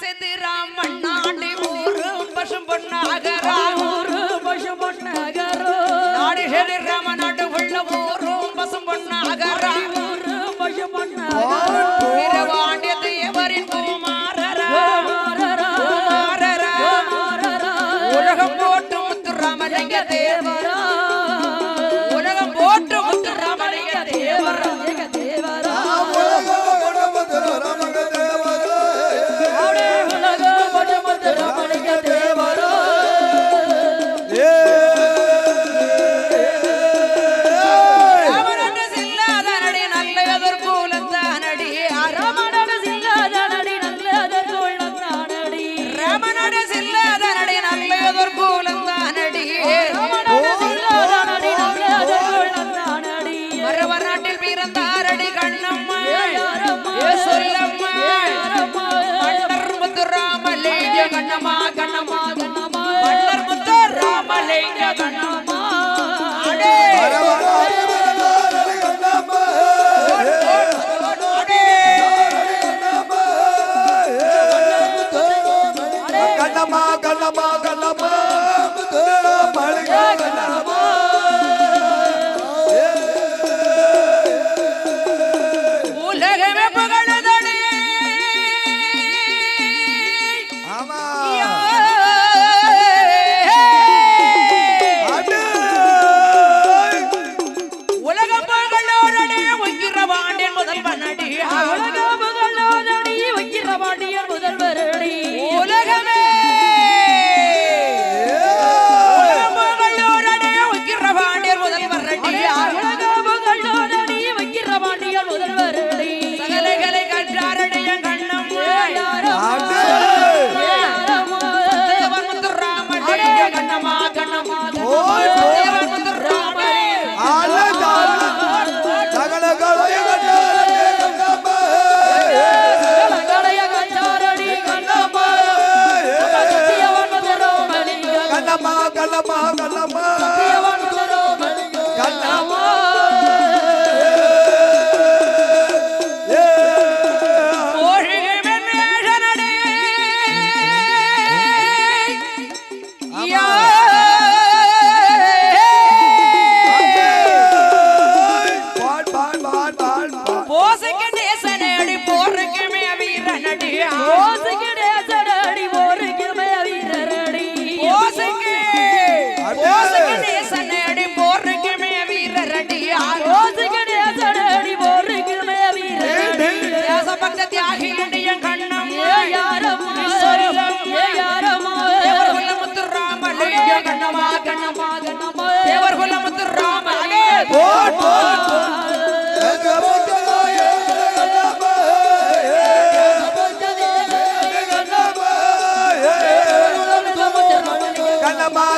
செதிராமண்ணாண்டி ஊரு பசும் பொன்னாகரா ஊரு பசும் பொன்னாகரோ நாடி செதிராம நாட்டு உள்ள ஊரும் பசும்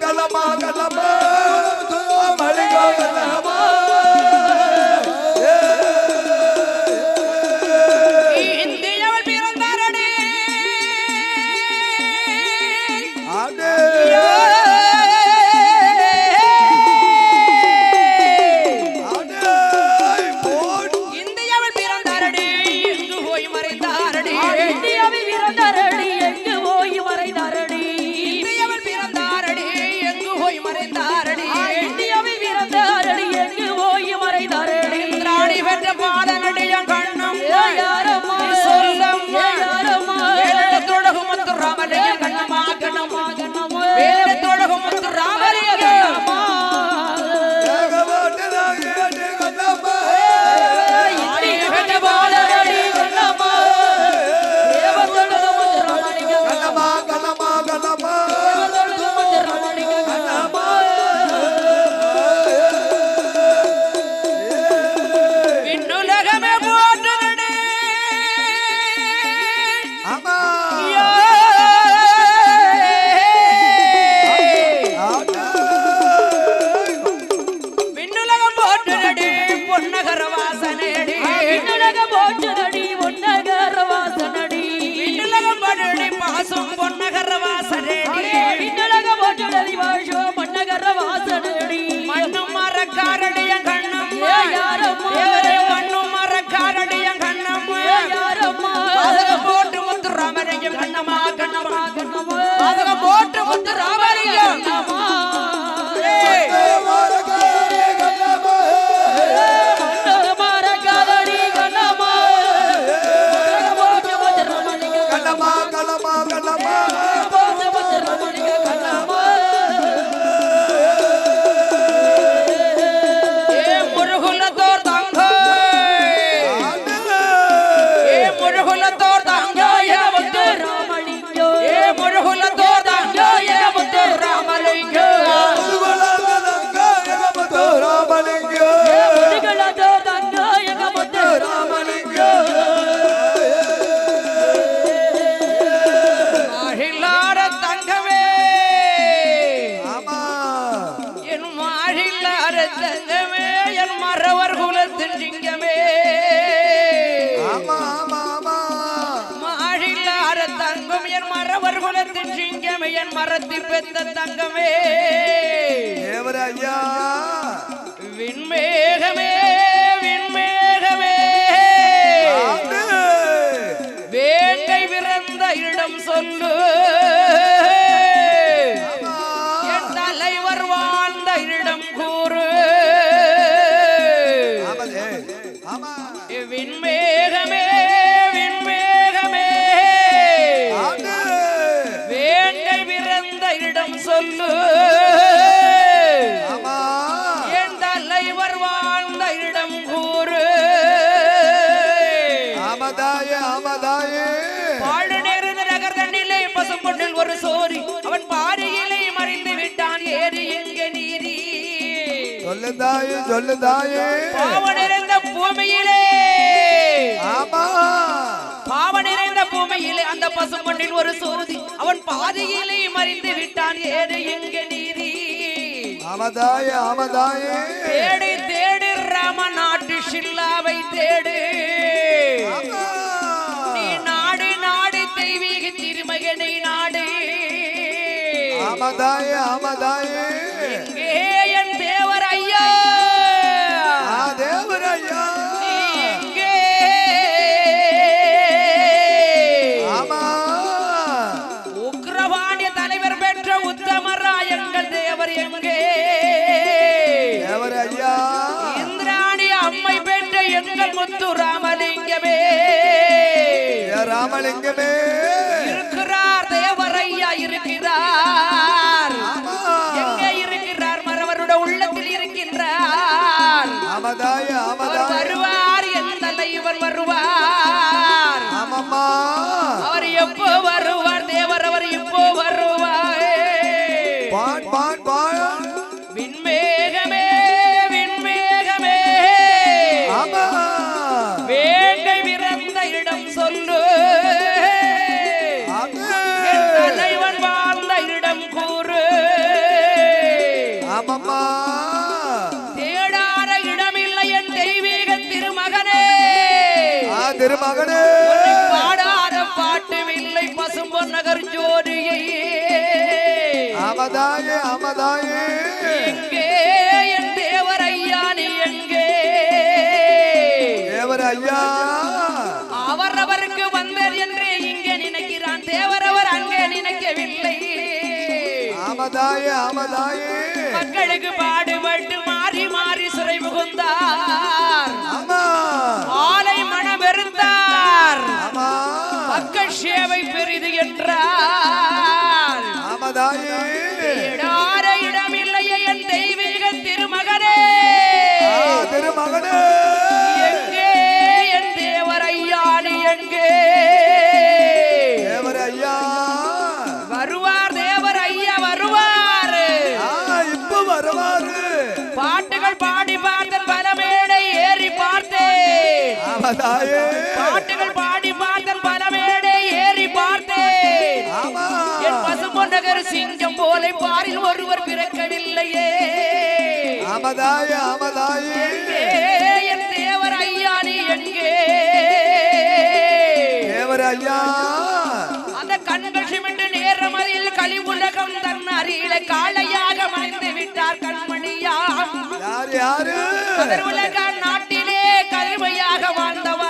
கலமா கலமா மளிகா கலமா மறைந்தாரடி இந்து போய் மறைந்தாரடி இந்தியாவை பிறந்த மரத்தி பெத்த தங்கமே. விண்மேகமே விண்மேகமே. பசும்பொன்னில் ஒரு சோரி. அவன் பாரியிலே மறைந்து விட்டான். ஏறி எங்க நீரி? சொல்லுதாயே சொல்லுதாயே. பாவ நிறைந்த பூமியிலே. ஆமா. பாவ நிறைந்த பூமியிலே அந்த பசும்பொன்னில் ஒரு சோதி. அவன் பாதியிலே மறைந்து விட்டான். ஏறி எங்க நீரி? ஆமதாயே ஆமதாயே. தேடி தேடு ராம நாட்டு ஷில்லாவை தேடு. ஆமா. ஆமதாயே ஆமதாயே இங்கே என் தேவர் ஐயா ஆமா. உக்ரவாணிய தலைவர் பெற்ற உத்தமரா எங்கள் தேவர் எங்கே? தேவரையா இந்திராணி அம்மை பெற்ற எங்கள் முத்து ராமலிங்கமே. ராமலிங்கமே. திருமகனே. பாடாத பாட்டுமில்லை பசும்பொன் நகர் ஜோதியை. ஆமதாயே ஆமதாயே எங்கே என் தேவர் ஐயா நீ எங்கே? தேவர் ஐயா அவரவருக்கு வந்தர் என்று இங்கே நினைக்கிறான் தேவரவர் அங்கே நினைக்கவில்லை. ஆமதாயே ஆமதாயே மக்களுக்கு பாடுபட்டு ஆமதாயே பாட்டுகள் பாடி பார்த்தேன் பல மேடை ஏறி பார்த்தேன். என் பசும்பொன்னகர் சிங்கம் போல பாரில் ஒருவர் பிறக்கவில்லையே. ஆமதாயே ஆமதாயே. என் தேவர் ஐயா நீ எங்கே? தேவர் ஐயா. அந்த கண்கள் சிமிட்டு நேரமதில் கழி உலகம் தன் அருகில காளையாக மறைந்து விட்டார் கண்மணியா யாரு? யாரு உலக நாட்டிலே கருமையாக வாழ்ந்தவரா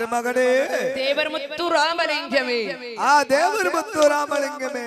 திருமகனே தேவர் முத்து ராமலிங்கமே. ஆ தேவர் முத்து ராமலிங்கமே.